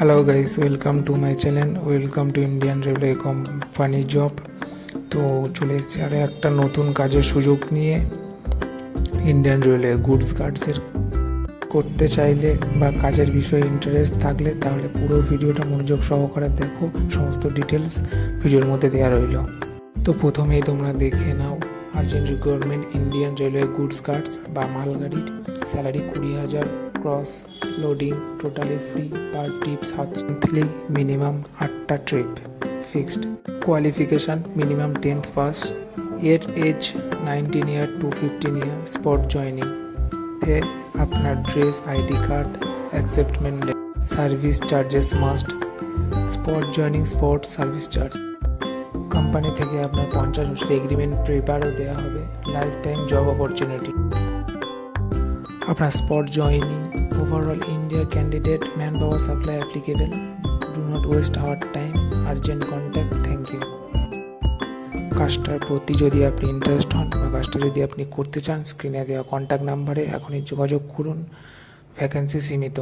Hello guys welcome to my channel welcome to Indian railway company job তো চলে এসেছি আরও একটা নতুন কাজের সুযোগ নিয়ে ইন্ডিয়ান রেলওয়ে গুডস গার্ডসের করতে চাইলে বা কাজের বিষয়ে ইন্টারেস্ট থাকলে তাহলে পুরো ভিডিওটা মনোযোগ সহকারে দেখো। সমস্ত ডিটেলস ভিডিওর মধ্যে দেওয়া রইল। তো প্রথমেই তোমরা দেখে নাও urgent requirement Indian railway goods guards বা মালগাড়ির স্যালারি কুড়ি হাজার। Cross loading totally free per trip সাতলি minimum আটটা trip fixed qualification minimum tenth pass এর age nineteen year to fifteen year spot joining তে আপনার dress ID card acceptment service charges must spot joining spot service charge company থেকে আপনার পঞ্চাশ বছর agreement পেপারও দেওয়া হবে লাইফ টাইম জব অপরচুনিটি আপনার spot joining overall India candidate man power supply applicable do not waste our time urgent contact thank you কাজটার প্রতি যদি আপনি ইন্টারেস্ট হন বা কাজটা যদি আপনি করতে চান স্ক্রিনে দেওয়া কন্ট্যাক্ট নাম্বারে এখনই যোগাযোগ করুন। ভ্যাকেন্সি সীমিত।